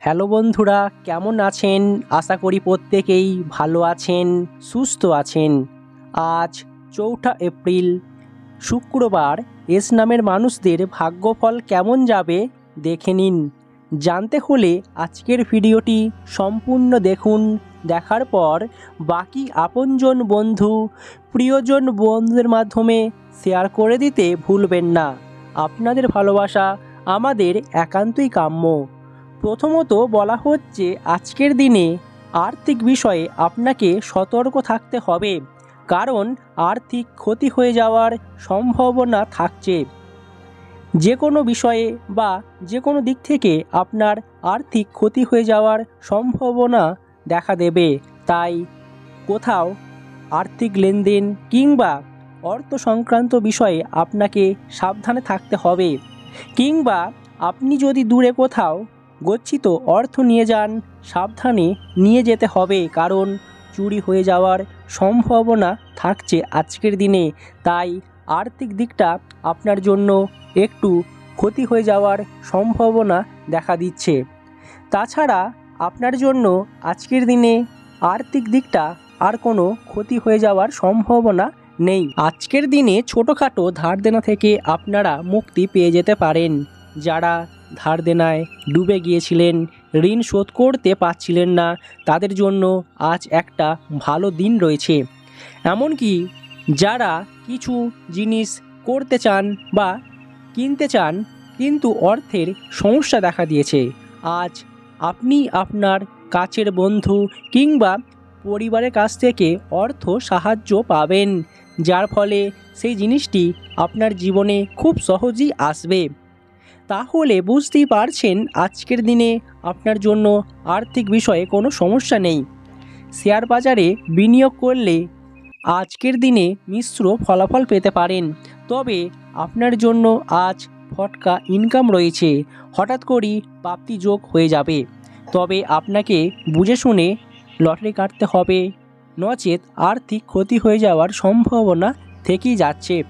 Hello বন্ধুরা, কেমন আছেন? আশা করি প্রত্যেকেই ভালো আছেন, সুস্থ আছেন। আজ চৌঠা এপ্রিল, শুক্রবার এস নামের মানুষদের ভাগ্যফল কেমন যাবে দেখে নিন। জানতে হলে আজকের ভিডিওটি সম্পূর্ণ দেখুন, দেখার পর বাকি আপনজন বন্ধু, প্রিয়জন বন্ধুদের মাধ্যমে শেয়ার করে দিতে ভুলবেন না। আপনাদের ভালোবাসা আমাদের একান্তই কাম্য। প্রথমত বলা হচ্ছে, আজকের দিনে আর্থিক বিষয়ে আপনাকে সতর্ক থাকতে হবে, কারণ আর্থিক ক্ষতি হয়ে যাওয়ার সম্ভাবনা থাকছে। যে কোনো বিষয়ে বা যে কোনো দিক থেকে আপনার আর্থিক ক্ষতি হয়ে যাওয়ার সম্ভাবনা দেখা দেবে। তাই কোথাও আর্থিক লেনদেন কিংবা অর্থ সংক্রান্ত বিষয়ে আপনাকে সাবধানে থাকতে হবে, কিংবা আপনি যদি দূরে কোথাও গচ্ছিত অর্থ নিয়ে যান, সাবধানে নিয়ে যেতে হবে কারণ চুরি হয়ে যাওয়ার সম্ভাবনা থাকছে আজকের দিনে। তাই আর্থিক দিকটা আপনার জন্য একটু ক্ষতি হয়ে যাওয়ার সম্ভাবনা দেখা দিচ্ছে। তাছাড়া আপনার জন্য আজকের দিনে আর্থিক দিকটা আর কোনো ক্ষতি হয়ে যাওয়ার সম্ভাবনা নেই। আজকের দিনে ছোটোখাটো ধার দেনা থেকে আপনারা মুক্তি পেয়ে যেতে পারেন। যারা ধার দেনায় ডুবে গিয়েছিলেন। ঋণ শোধ করতে পারছিলেন না। তাদের জন্য আজ একটা ভালো দিন রয়েছে। এমনকি যারা কিছু জিনিস করতে চান বা কিনতে চান, কিন্তু অর্থের সমস্যা দেখা দিয়েছে। আজ আপনি আপনার কাছের বন্ধু কিংবা পরিবারের কাছ থেকে অর্থ সাহায্য পাবেন, যার ফলে সেই জিনিসটি আপনার জীবনে খুব সহজেই আসবে। তাহলে বুঝতেই পারছেন আজকের দিনে আপনার জন্য আর্থিক বিষয়ে কোনো সমস্যা নেই। শেয়ার বাজারে বিনিয়োগ করলে আজকের দিনে মিশ্র ফলাফল পেতে পারেন। তবে আপনার জন্য আজ ফটকা ইনকাম রয়েছে। হঠাৎ করেই প্রাপ্তি যোগ হয়ে যাবে। তবে আপনাকে বুঝে শুনে লটারি কাটতে হবে। নচেত আর্থিক ক্ষতি হয়ে যাওয়ার সম্ভাবনা থেকেই যাচ্ছে।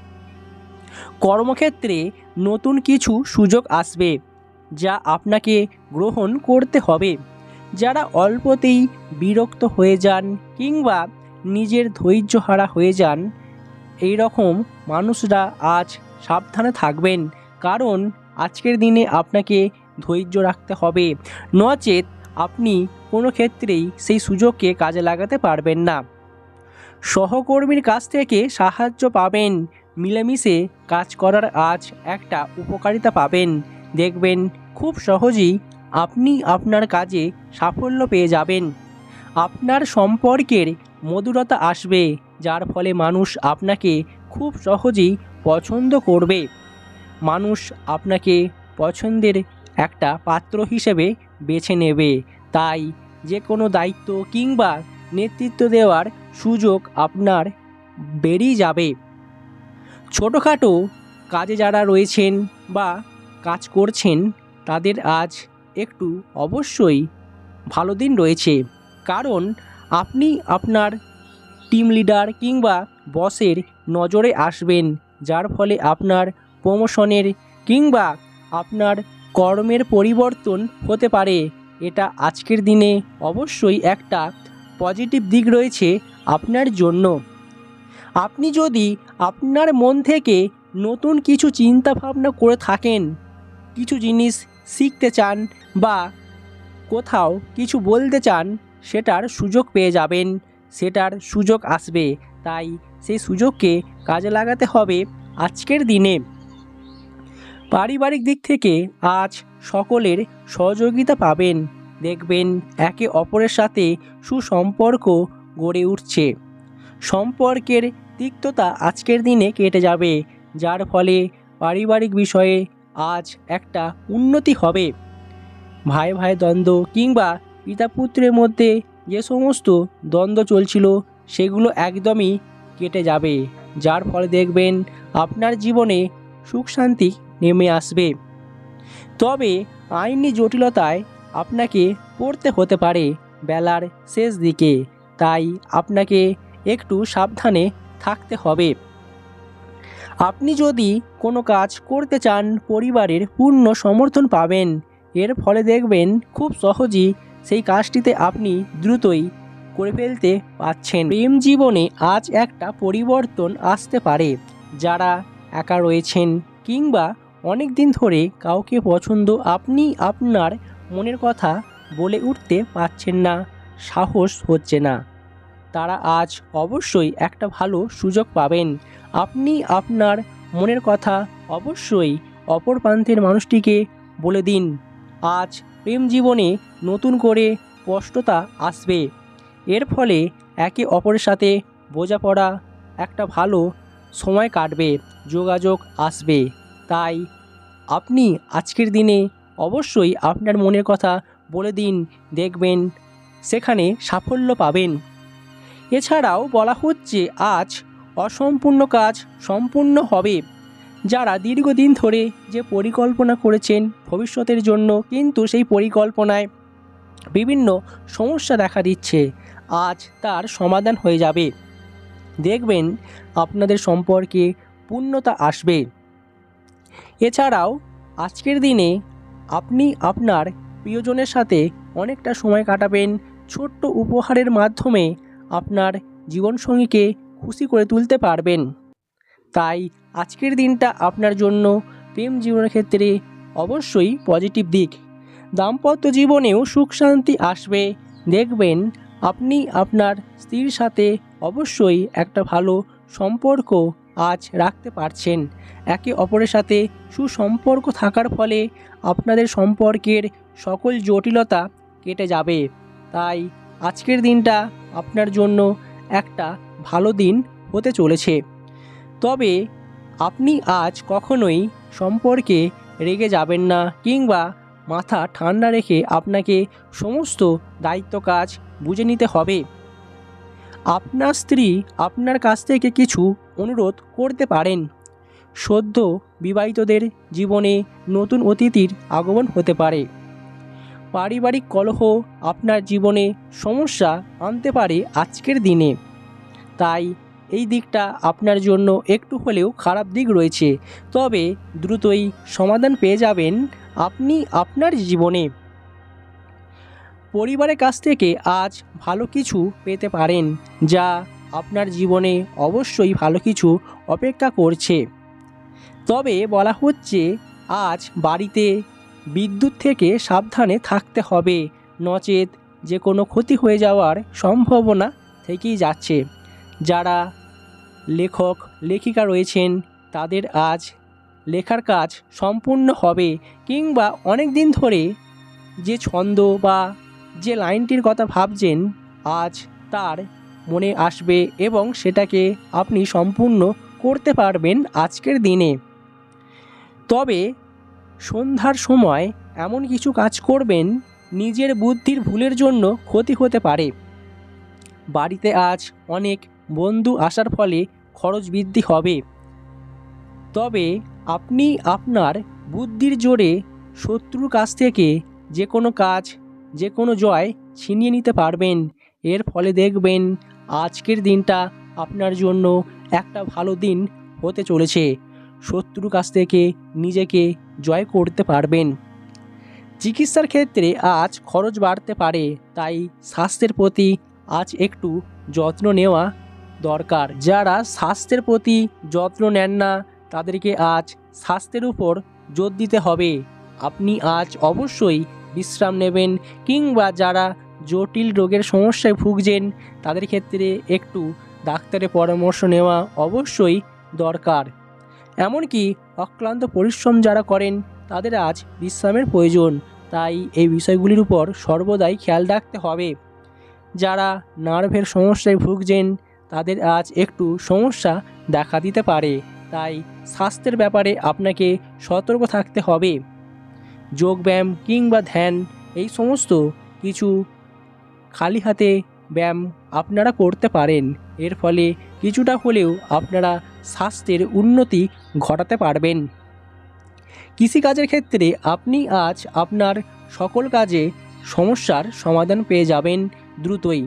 কর্মক্ষেত্রে নতুন কিছু সুযোগ আসবে যা আপনাকে গ্রহণ করতে হবে। যারা অল্পতেই বিরক্ত হয়ে যান কিংবা নিজের ধৈর্য হারা হয়ে যান এই রকম মানুষরা আজ সাবধানে থাকবেন। কারণ আজকের দিনে আপনাকে ধৈর্য রাখতে হবে। নচেত আপনি কোনো ক্ষেত্রেই সেই সুযোগকে কাজে লাগাতে পারবেন না। সহকর্মীর কাছ থেকে সাহায্য পাবেন। মিলেমিশে কাজ করার আজ একটা উপকারিতা পাবেন। দেখবেন খুব সহজেই আপনি আপনার কাজে সাফল্য পেয়ে যাবেন। আপনার সম্পর্কের মধুরতা আসবে, যার ফলে মানুষ আপনাকে খুব সহজেই পছন্দ করবে। মানুষ আপনাকে পছন্দের একটা পাত্র হিসেবে বেছে নেবে। তাই যে কোনো দায়িত্ব কিংবা নেতৃত্ব দেওয়ার সুযোগ আপনার বেরিয়ে যাবে। ছোটোখাটো কাজে যারা রয়েছেন বা কাজ করছেন, তাদের আজ একটু অবশ্যই ভালো দিন রয়েছে। কারণ আপনি আপনার টিম লিডার কিংবা বসের নজরে আসবেন, যার ফলে আপনার প্রমোশনের কিংবা আপনার কর্মের পরিবর্তন হতে পারে। এটা আজকের দিনে অবশ্যই একটা পজিটিভ দিক রয়েছে আপনার জন্য। আপনি যদি আপনার মন থেকে নতুন কিছু চিন্তা ভাবনা করে থাকেন, কিছু জিনিস শিখতে চান বা কোথাও কিছু বলতে চান, সেটার সুযোগ পেয়ে যাবেন। সেটার সুযোগ আসবে। তাই সেই সুযোগকে কাজে লাগাতে হবে আজকের দিনে। পারিবারিক দিক থেকে আজ সকলের সহযোগিতা পাবেন। দেখবেন একে অপরের সাথে সুসম্পর্ক গড়ে উঠছে। সম্পর্কের তিক্ততা আজকের দিনে কেটে যাবে, যার ফলে পারিবারিক বিষয়ে আজ একটা উন্নতি হবে। ভাই ভাই দ্বন্দ্ব কিংবা পিতা পুত্রের মধ্যে যে সমস্ত দ্বন্দ্ব চলছিল, সেগুলো একদমই কেটে যাবে, যার ফলে দেখবেন আপনার জীবনে সুখ শান্তি নেমে আসবে। তবে আইনি জটিলতায় আপনাকে পড়তে হতে পারে বেলার শেষ দিকে, তাই আপনাকে একটু সাবধানে থাকতে হবে। আপনি যদি কোনো কাজ করতে চান, পরিবারের পূর্ণ সমর্থন পাবেন। এর ফলে দেখবেন খুব সহজেই সেই কাজটিতে আপনি দ্রুতই করে ফেলতে পারছেন। প্রেম জীবনে আজ একটা পরিবর্তন আসতে পারে। যারা একা রয়েছেন কিংবা অনেক দিন ধরে কাউকে পছন্দ আপনি আপনার মনের কথা বলে উঠতে পারছেন না, সাহস হচ্ছে না। তারা আজ অবশ্যই একটা ভালো সুযোগ পাবেন। আপনি আপনার মনের কথা অবশ্যই অপর প্রান্তের মানুষটিকে বলে দিন। আজ প্রেম জীবনে নতুন করে স্পষ্টতা আসবে। এর ফলে একে অপরের সাথে বোঝাপড়া, একটা ভালো সময় কাটবে, যোগাযোগ আসবে। তাই আপনি আজকের দিনে অবশ্যই আপনার মনের কথা বলে দিন, দেখবেন, সেখানে সাফল্য পাবেন। এছাড়াও বলা হচ্ছে, আজ অসম্পূর্ণ কাজ সম্পূর্ণ হবে। যারা দীর্ঘদিন ধরে যে পরিকল্পনা করেছেন ভবিষ্যতের জন্য, কিন্তু সেই পরিকল্পনায় বিভিন্ন সমস্যা দেখা দিচ্ছে, আজ তার সমাধান হয়ে যাবে। দেখবেন আপনাদের সম্পর্কে পূর্ণতা আসবে। এছাড়াও আজকের দিনে আপনি আপনার প্রিয়জনের সাথে অনেকটা সময় কাটাবেন। ছোট্ট উপহারের মাধ্যমে আপনার জীবনসঙ্গীকে খুশি করে তুলতে পারবেন। তাই আজকের দিনটা আপনার জন্য প্রেম জীবনের ক্ষেত্রে অবশ্যই পজিটিভ দিক। দাম্পত্য জীবনেও সুখ শান্তি আসবে। দেখবেন আপনি আপনার স্ত্রীর সাথে অবশ্যই একটা ভালো সম্পর্ক আজ রাখতে পারছেন। একে অপরের সাথে সুসম্পর্ক থাকার ফলে আপনাদের সম্পর্কের সকল জটিলতা কেটে যাবে। তাই আজকের দিনটা আপনার জন্য একটা ভালো দিন হতে চলেছে। তবে আপনি আজ কখনোই সম্পর্কে রেগে যাবেন না কিংবা মাথা ঠান্ডা রেখে আপনাকে সমস্ত দায়িত্ব কাজ বুঝে নিতে হবে। আপনার স্ত্রী আপনার কাছ থেকে কিছু অনুরোধ করতে পারেন। সদ্য বিবাহিতদের জীবনে নতুন অতিথির আগমন হতে পারে। পারিবারিক কলহ আপনার জীবনে সমস্যা আনতে পারে আজকের দিনে। তাই এই দিকটা আপনার জন্য একটু হলেও খারাপ দিক রয়েছে। তবে দ্রুতই সমাধান পেয়ে যাবেন আপনি আপনার জীবনে। পরিবারের কাছ থেকে আজ ভালো কিছু পেতে পারেন, যা আপনার জীবনে অবশ্যই ভালো কিছু অপেক্ষা করছে। তবে বলা হচ্ছে, আজ বাড়িতে বিদ্যুৎ থেকে সাবধানে থাকতে হবে। নচেত যে কোনো ক্ষতি হয়ে যাওয়ার সম্ভাবনা থেকেই যাচ্ছে। যারা লেখক, লেখিকা রয়েছেন, তাদের আজ লেখার কাজ সম্পূর্ণ হবে কিংবা অনেক দিন ধরে যে ছন্দ বা যে লাইনটির কথা ভাবছেন, আজ তার মনে আসবে এবং সেটাকে আপনি সম্পূর্ণ করতে পারবেন আজকের দিনে। তবে সন্ধ্যার সময় এমন কিছু কাজ করবেন, নিজের বুদ্ধির ভুলের জন্য ক্ষতি হতে পারে। বাড়িতে আজ অনেক বন্ধু আসার ফলে খরচ বৃদ্ধি হবে। তবে আপনি আপনার বুদ্ধির জোরে শত্রুর কাছ থেকে যে কোনো কাজ যে কোনো জয় ছিনিয়ে নিতে পারবেন। এর ফলে দেখবেন আজকের দিনটা আপনার জন্য একটা ভালো দিন হতে চলেছে। শত্রুর কাছ থেকে নিজেকে জয় করতে পারবেন। চিকিৎসার ক্ষেত্রে আজ খরচ বাড়তে পারে, তাই স্বাস্থ্যের প্রতি আজ একটু যত্ন নেওয়া দরকার। যারা স্বাস্থ্যের প্রতি যত্ন নেন না, তাদেরকে আজ স্বাস্থ্যের উপর জোর দিতে হবে। আপনি আজ অবশ্যই বিশ্রাম নেবেন, কিংবা যারা জটিল রোগের সমস্যায় ভুগছেন, তাদের ক্ষেত্রে একটু ডাক্তারের পরামর্শ নেওয়া অবশ্যই দরকার। এমনকি অক্লান্ত পরিশ্রম যারা করেন, তাদের আজ বিশ্রামের প্রয়োজন। তাই এই বিষয়গুলির উপর সর্বদাই খেয়াল রাখতে হবে। যারা নার্ভের সমস্যায় ভুগছেন, তাদের আজ একটু সমস্যা দেখা দিতে পারে। তাই স্বাস্থ্যের ব্যাপারে আপনাকে সতর্ক থাকতে হবে। যোগব্যায়াম কিংবা ধ্যান, এই সমস্ত কিছু খালি হাতে ব্যায়াম আপনারা করতে পারেন। এর ফলে কিছুটা হলেও আপনারা স্বাস্থ্যের উন্নতি ঘটাতে পারবেন। কৃষিকাজের ক্ষেত্রে আপনি আজ আপনার সকল কাজে সমস্যার সমাধান পেয়ে যাবেন দ্রুতই।